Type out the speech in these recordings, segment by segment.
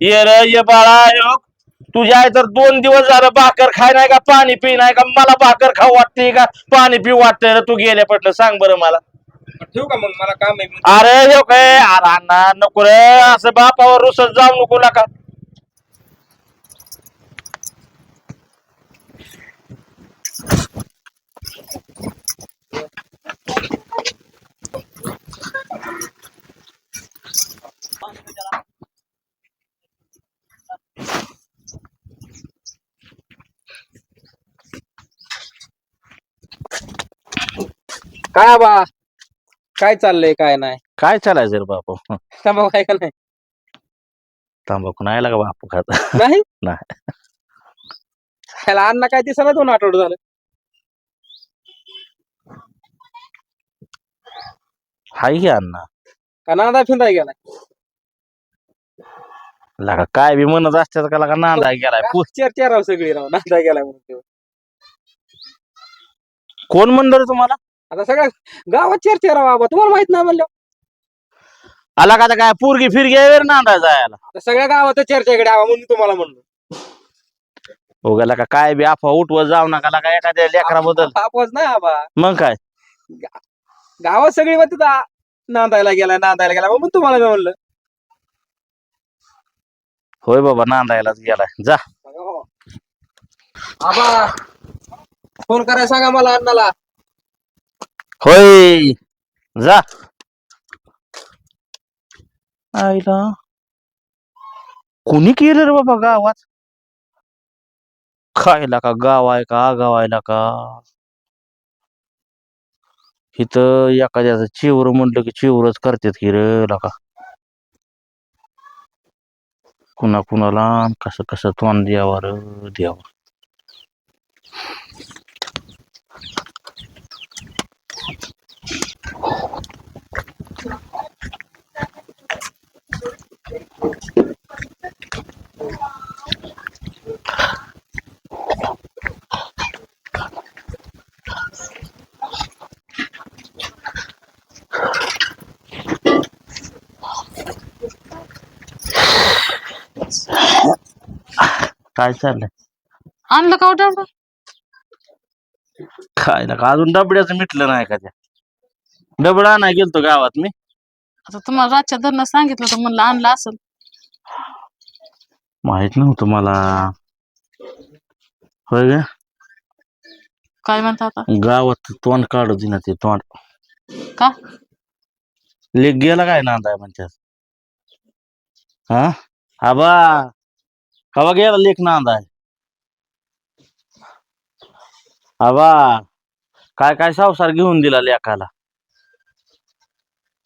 ये रे ये बाळा योग तुझ्या तर दोन दिवस झालं भाकर खाय नाही का पाणी पी नाही का? मला भाकर खाऊ वाटते का? पाणी पिऊ वाटतंय रे तू गेले पटलं सांग बरं मला. ठेवू का मग? मला काम आहे. अरे यो काय? अरे अण्णा नको रे. असं बापावर रुसत जाऊ नको नका. काय बा काय चाललंय काय नाही? काय चालायचं रे बापू? तंबाखू काय का नाही? तांबाखू नाही लागा बापू खात? नाही? नाही. ह्याला अण्णा काय दिसना दोन आठवडे झालं. हाय की अण्णा. का नांदा फिंदा गेलाय? लागा काय बी म्हणत असतात का लागा नांदा गेलाय? पु- चर्चा राव सगळी राव नांदा गेलाय म्हणून. कोण म्हणलं रे तुम्हाला? आता सगळ्या गावात चर्चा राव बाबा. तुम्हाला माहीत नाही म्हणलं आला का आता काय? पोरगी फिरगी आहे जायला. आता सगळ्या गावात चर्चा इकडे आवा म्हणून तुम्हाला म्हणलो. उगाला का? काय बी अफवा उठवत जाऊ नका लागा एखाद्या लेकराबद्दल आपोच नाही आबा. मग काय? गावात सगळी मग तिथं नांदायला गेलाय नांदायला गेलाय म्हणून तुम्हाला मी म्हणलं. होय बाबा नांदायलाच गेलाय जा. आबा फोन करायला सांगा मला अण्णाला होय. जा. आईला. कोणी केलं रे बाबा गावात? खायला का? गाव आहे का? गाव आहे का? इथं एखाद्याचं चिवर म्हणलं की चिवरच करतात की रे लका. कुणा कुणाला कसं कसं तोंड द्यावं रे द्यावं काय चाललंय? आणलं का डबा? खायला का अजून डबड्याचं मिटलं नाही का त्या डबडा नाही गेलतो गावात मी. आता तुम्हाला रातच्या धरणं सांगितलं तर म्हणलं आणलं असेल. माहीत नव्हतं मला. होय ग काय म्हणता आता? गावात तोंड काढू दे ना ते तोंड. का? लेख गेला काय नांदाय म्हणतात हा? आबा! कवा गेला लेख नांदाय आबा काय काय संसार घेऊन दिला लेखाला?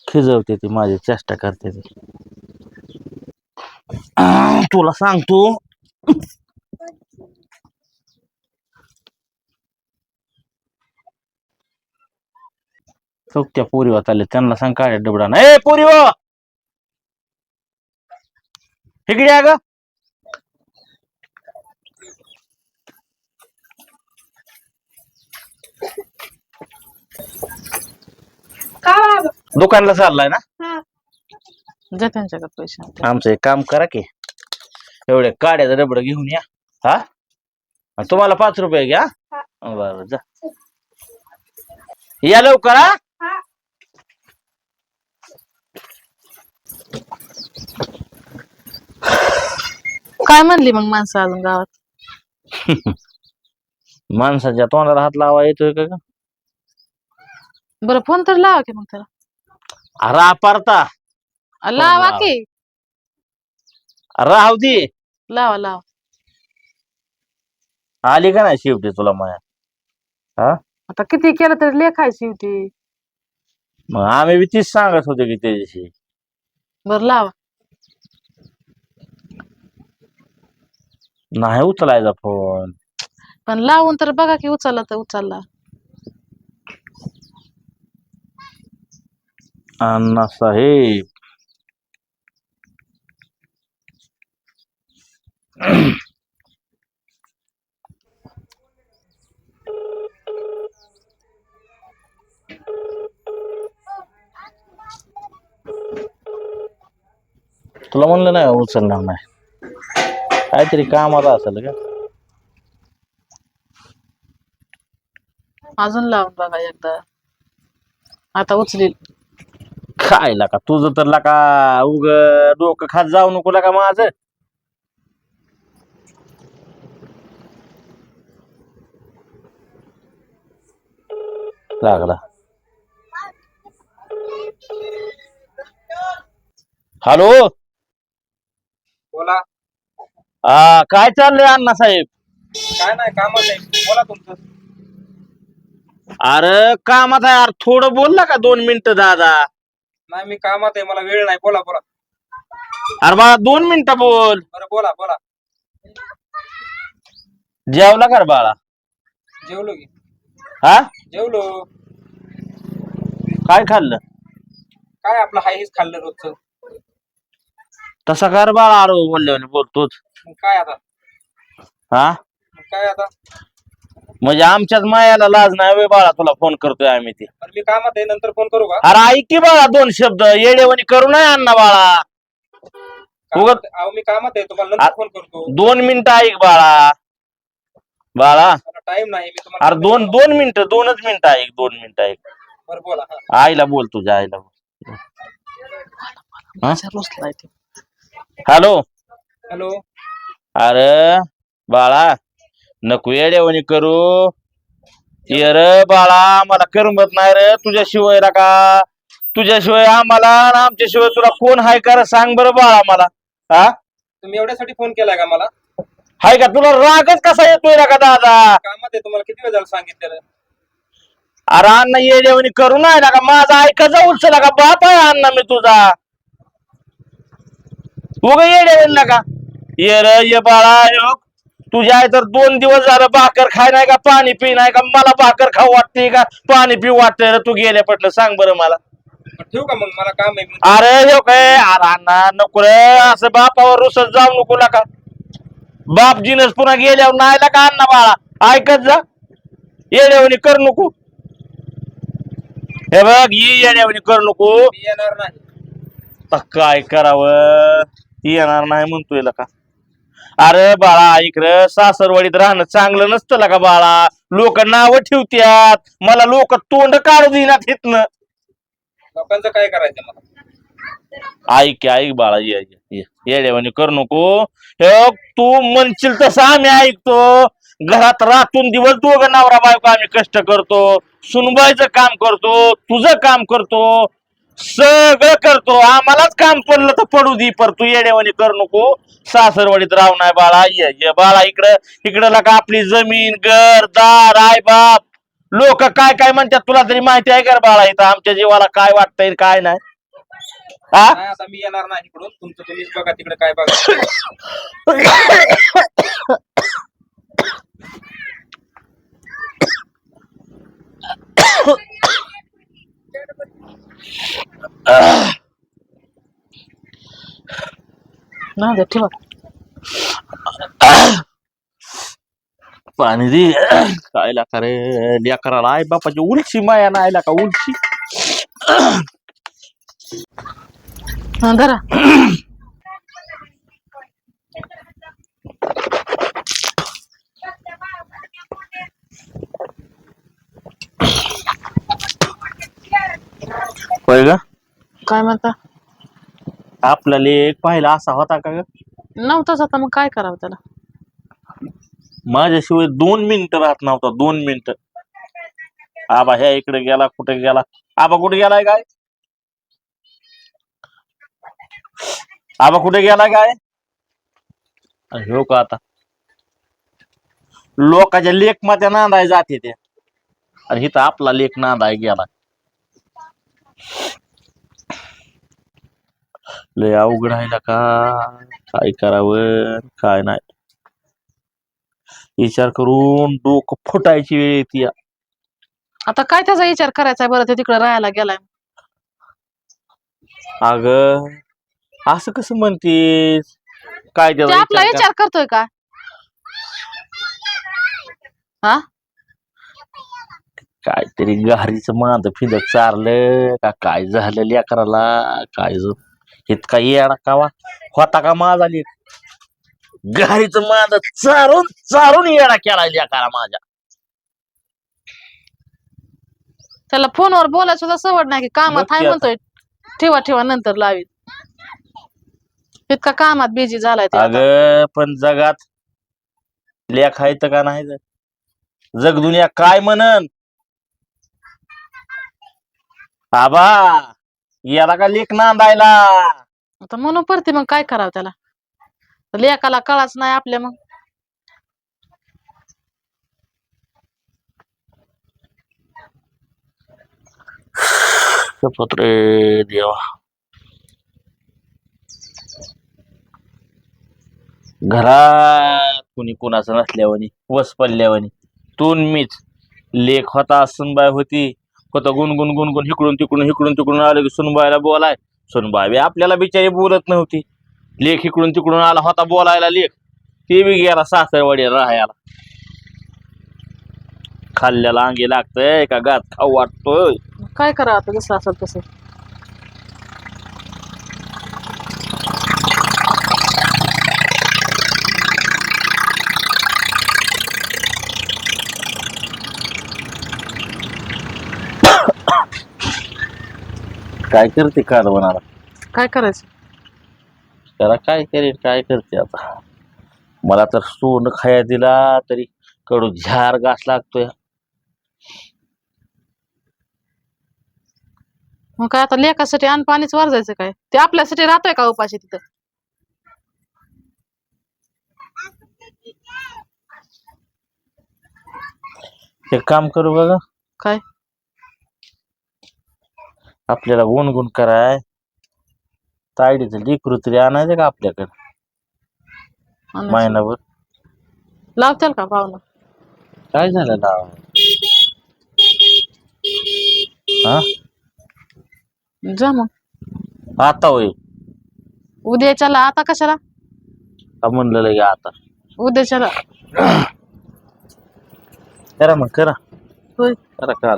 खिजवते ती माझी चेष्टा करते ती. आह, तुला सांगतो. चौकत्या पोरीवा आले त्यांना सांग काय डबडा. ना ए पोरी इकडे आहे ग. दुकानला चाललाय ना? द्या त्यांच्याकडे पैसे आमचं एक काम करा की एवढे काड्याचं डबड घेऊन या. हा? आणि तुम्हाला पाच रुपये घ्या. बरं जा. या लवकर हा. काय म्हणली मग माणसं अजून गावात? माणसाच्या तोंडाला हात लावा येतोय का ग? बरं फोन तर लावा की मग त्याला. अरे. अ, लावा. की. राहू दे. लावा लावा. आली का नाही शेवटी तुला माया? आता किती केलं तरी लेखायची होती मग आम्ही बी तीच सांगत होतो की त्याच्याशी. बरं लावा. नाही उचलायचा फोन. पण लावून तर बघा की उचलला तर उचलला. अण्णा साहेब तुला म्हणलं नाही उचलणार नाही. काहीतरी कामाला असेल का? अजून लावून बघा एकदा. आता उचलील. काय लाका तुझं तर लाका उग डोकं खात जाऊ नको लाका माझं. लागला. हॅलो? बोला. हा काय चाललंय अण्णा साहेब? काय नाही कामात आहे. बोला तुमचं. अरे कामात आहे. यार थोडं बोलला का दोन मिनिटं दादा. नाही मी कामात आहे मला वेळ नाही. बोला बोला. अरे बाळा दोन मिनिटं बोल. बरं बोला बोला. जेवला का रे बाळा? जेवलो की. हा? जेवलो. काय खाल्लं? काय आपलं हाय हेच खाल्लं रोजचं. तसा कर बाळा अरे बोलले बोलतोच. मग काय आता? हा? मग काय आता? म्हणजे आमच्याच मायाला लाज नाही. वे बाळा तुला फोन करतोय आम्ही ते. मी कामात आहे नंतर फोन करू का? अरे ऐक की बाळा दोन शब्द. येडेवणी करू नये अण्णा बाळा. कामात- अहो मी कामात आहे तुम्हाला नंतर फोन करतो. दोन मिनिटं ऐक बाळा. बाळा. मला टाइम नाही मी तुम्हाला अरे दोन दोन मिनिटं दोनच मिनिटं ऐक दोन मिनिटं ऐक. बरं बोला हा. आईला बोल तुझ्या आईला बोल. हॅलो? हॅलो? अरे बाळा. नको येड्यावणी करू. ये रे बाळा मला करमत नाही रे. तुझ्याशिवाय का? तुझ्याशिवाय आम्हाला आणि आमच्याशिवाय तुला कोण हाय कर सांग बरं बाळा मला. हा? तुम्ही एवढ्यासाठी फोन केलाय का मला? हाय का? तुला रागच कसा येतोय का दादा? कामात आहे तुम्हाला किती वेळ झालं सांगितलेलं? अरे अण्णा येड्यावणी करू नाही का? माझा ऐकायचा उलच का? बाप आहे अण्णा मी तुझा. उग येड्यावणी का? ये रे ये बाळा ह्यो. तुझ्या आई तर दोन दिवस झालं भाकर खाय नाही का पाणी पी नाही का? मला भाकर खाऊ वाटते का? पाणी पिऊ वाटतंय रे तू गेल्या पटलं सांग बरं मला. ठेवू का मग? मला काम आहे. अरे ह्यो काय अरे अण्णा नको रे असं बापावर रुसत जाऊ नको का बाप जिनस पुन्हा गेल्यावर नाही का अण्णा बाळा? ऐकत जा. येड्यावणी कर नको. हे बघ ये येड्यावणी कर नको. मी येणार नाही. आता काय करावं? येणार नाही म्हणतोय का अरे बाळा ऐक रे सासरवाडीत राहणं चांगलं नसतं का बाळा. लोक नाव ठेवत्यात. मला लोक तोंड काढू देणार तिथनं. लोकांचं काय करायचं मला ऐक ऐक बाळा ये ये, येड्यावानी करू नको. हे तू म्हणशील तसं आम्ही ऐकतो. घरात रातून दिवस दोघं नवरा बायको आम्ही कष्ट करतो. सुनबाईचं काम करतो. तुझं काम करतो. सगळं करतो आम्हालाच काम पडलं तर पडू दे पर तू येड्यावानी करू नको सासरवाडीत राहू नाही बाळा ये ये बाळा इकडं इकडं लका आपली जमीन घर दार आय बाप लोक काय काय म्हणतात तुला तरी माहिती आहे का बाळा इथं आमच्या जीवाला काय वाटतंय काय नाही हा नाही आता मी येणार नाही इकडून तुमचं तुम्हीच बघा तिकडे काय बघा ना दे ठेवा. पाणी दे. काय लाका रे? लेकराला आई बापाची उलशी माया नाही का उलशी? हा धरा. होय ग काय म्हणता? आपला लेख पाहिला असा होता का ग? नव्हताच आता मग काय करावं त्याला? माझ्याशिवाय दोन मिनिटं राहत नव्हता दोन मिनिटं आबा ह्या इकडे गेला कुठे गेला? आबा कुठे गेलाय काय आबा कुठे गेलाय काय अरे हो का आता? लोकांच्या लेखमध्ये नांदाय जाते ते. आणि इथं आपला लेख नांदाय गेला लय अवघड आहे का? काय करावं? काय नाही. विचार करून डोकं फुटायची वेळ येते आता काय त्याचा विचार करायचा बरं ते तिकडे राहायला गेलाय. अग असं कसं म्हणतेस? काय ते त्याचा आपला विचार विचार करतोय का? हा? काहीतरी गारीचं मांद फिरत चारलं का काय झालं लेकराला काय ज- इतका येडा कावा होता का माझा लेख घारीचं मांद चारून चारून येडा केला लेकाला माझ्या त्याला फोनवर बोलायला सुद्धा सवड नाही की कामात आता. म्हणतोय ठेवा ठेवा नंतर लावीत इतका कामात बिझी झालाय ते आता. अग पण जगात लेख आहे तर का नाही तर? जग दुनिया काय म्हणन आबा याला का लेख नांदायला? आता म्हणून परती मग काय करावं त्याला? लेकाला कळाच नाही आपल्या मग. शपथ रे देवा. घरात कुणी कुणाचं नसल्यावानी वस पडल्यावानी तून मीच लेख होता सुनबाई होती. कत गुणगुण गुणगुण इकडून तिकडून इकडून तिकडून आलं की सुनबाईला बोलाय. सुनबाई बी आपल्याला बिचारी बोलत नव्हती. लेख इकडून तिकडून आला होता बोलायला लेख. ते बी गेला सासरवाडी राहायला. खाल्ल्याला अंगी लागतंय का गात खाऊ वाटतोय. काय करा आता जसं असेल तसं? काय करते कारवणाला काय करायचं? त्याला काय करेल काय करते आता? मला तर सोनं खाया दिला तरी कडू झार घास लागतोय. मग काय आता लेकासाठी अन्न पाणीच वारजायचं काय? ते आपल्यासाठी राहतोय का उपाशी तिथं? एक काम करू बघा. काय? आपल्याला गुणगुण कराय. तायडीचं लेकरू तरी आणायचं का आपल्याकडे. महिनाभर. लावत्याल का पाहुणं? काय झालं नाव हा? जा मग. आता होय. उद्याच्याला आता कशाला? का म्हणलं लगे आता? उद्याच्याला. करा मग करा. होय. करा करा